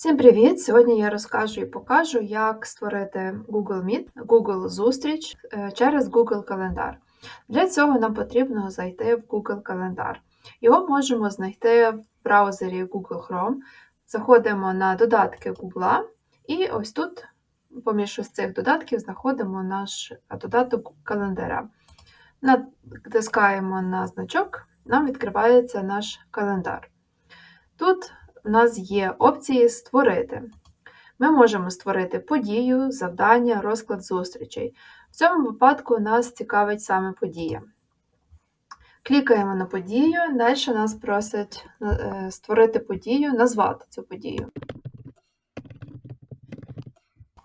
Всім привіт! Сьогодні я розкажу і покажу, як створити Google Meet, Google зустріч е, через Google Календар. Для цього нам потрібно зайти в Google Календар. Його можемо знайти в браузері Google Chrome. Заходимо на додатки Google, і ось тут, поміж ось цих додатків, знаходимо наш додаток календаря. Натискаємо на значок, нам відкривається наш календар. Тут у нас є опції Створити. Ми можемо створити подію, завдання, розклад зустрічей. В цьому випадку нас цікавить саме подія. Клікаємо на подію, далі нас просять е, створити подію, назвати цю подію.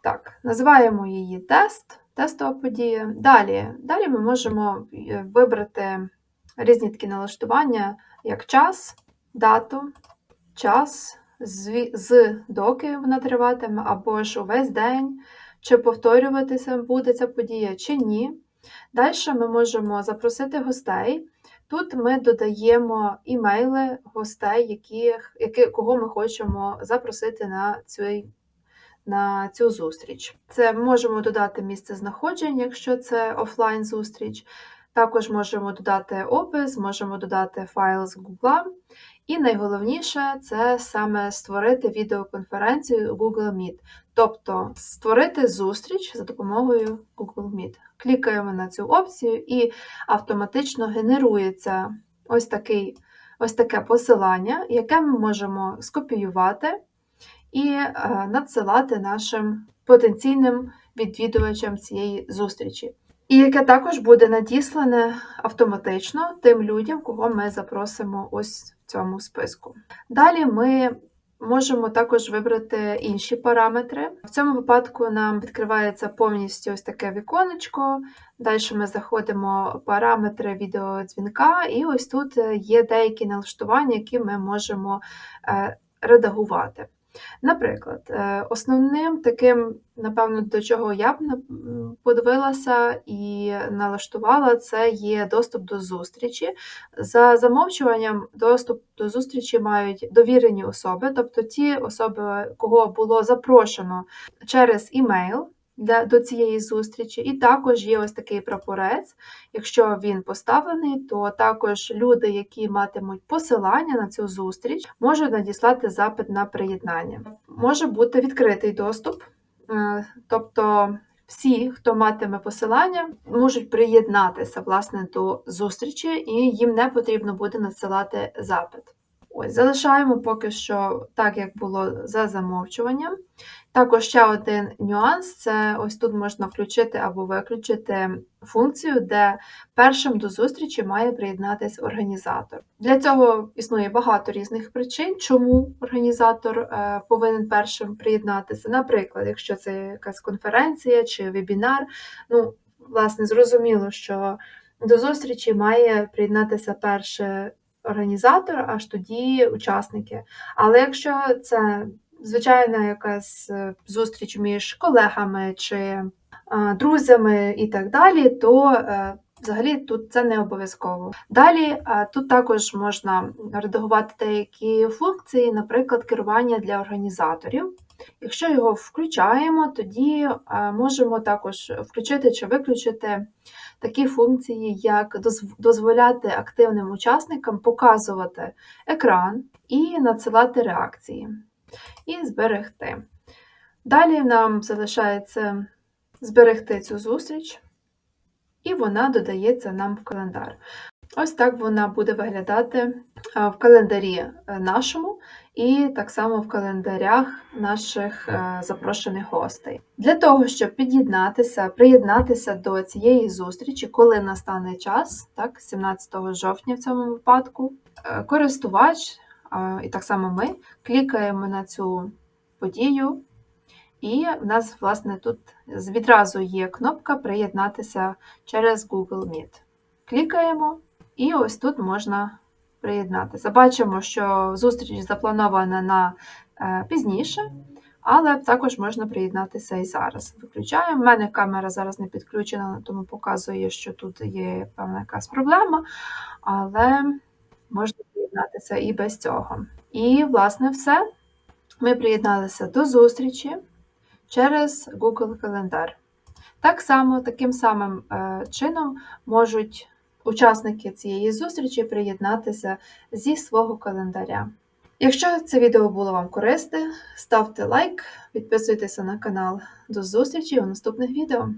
Так, Називаємо її тест, тестова подія. Далі далі ми можемо е, вибрати різні такі налаштування, як час, дату, час, з доки вона триватиме, або ж увесь день, чи повторюватися буде ця подія, чи ні. Далі ми можемо запросити гостей. Тут ми додаємо імейли гостей, яких, які, кого ми хочемо запросити на цей. На цю зустріч. Це можемо додати місце знаходження, якщо це офлайн-зустріч. Також можемо додати опис, можемо додати файл з Google. І найголовніше це саме створити відеоконференцію Google Meet, тобто створити зустріч за допомогою Google Meet. Клікаємо на цю опцію і автоматично генерується ось такий, ось таке посилання, яке ми можемо скопіювати і е, надсилати нашим потенційним відвідувачам цієї зустрічі. І яке також буде надіслане автоматично тим людям, кого ми запросимо ось в цьому списку. Далі ми можемо також вибрати інші параметри. В цьому випадку нам відкривається повністю ось таке віконечко. Далі ми заходимо в параметри відеодзвінка, і ось тут є деякі налаштування, які ми можемо е, редагувати. Наприклад, е, основним таким, напевно, до чого я б подивилася і налаштувала, це є доступ до зустрічі. За замовчуванням, доступ до зустрічі мають довірені особи, тобто ті особи, кого було запрошено через імейл для, до цієї зустрічі. І також є ось такий прапорець. Якщо він поставлений, то також люди, які матимуть посилання на цю зустріч, можуть надіслати запит на приєднання. Може бути відкритий доступ, е, тобто. Всі, хто матиме посилання, можуть приєднатися власне до зустрічі, і їм не потрібно буде надсилати запит. Ось, залишаємо поки що так, як було за замовчуванням. Також ще один нюанс це ось тут можна включити або виключити функцію, де першим до зустрічі має приєднатися організатор. Для цього існує багато різних причин, чому організатор е, повинен першим приєднатися. Наприклад, якщо це якась конференція чи вебінар, ну, власне, зрозуміло, що до зустрічі має приєднатися перше організатор, аж тоді учасники. Але якщо це звичайна якась е, зустріч між колегами чи е, друзями і так далі, то е, взагалі тут це не обов'язково. Далі тут також можна редагувати деякі функції, наприклад, керування для організаторів. Якщо його включаємо, тоді можемо також включити чи виключити такі функції, як дозволяти активним учасникам показувати екран і надсилати реакції і зберегти. Далі нам залишається зберегти цю зустріч, і вона додається нам в календар. Ось так вона буде виглядати в календарі е, нашому, і так само в календарях наших е, запрошених гостей. Для того, щоб під'єднатися, приєднатися до цієї зустрічі, коли настане час, так, 17 жовтня в цьому випадку, е, користувач і так само ми клікаємо на цю подію, і в нас, власне, тут відразу є кнопка Приєднатися через Google Meet. Клікаємо, і ось тут можна приєднатися. Бачимо, що зустріч запланована на е, пізніше, але також можна приєднатися і зараз. Виключаємо. У мене камера зараз не підключена, тому показує, що тут є певна якась проблема, але можна приєднатися і без цього. І, власне, все. ми приєдналися до зустрічі через Google Календар. Так само, таким самим е, чином можуть учасники цієї зустрічі приєднатися зі свого календаря. Якщо це відео було вам корисне, ставте лайк, підписуйтеся на канал. До зустрічі у наступних відео!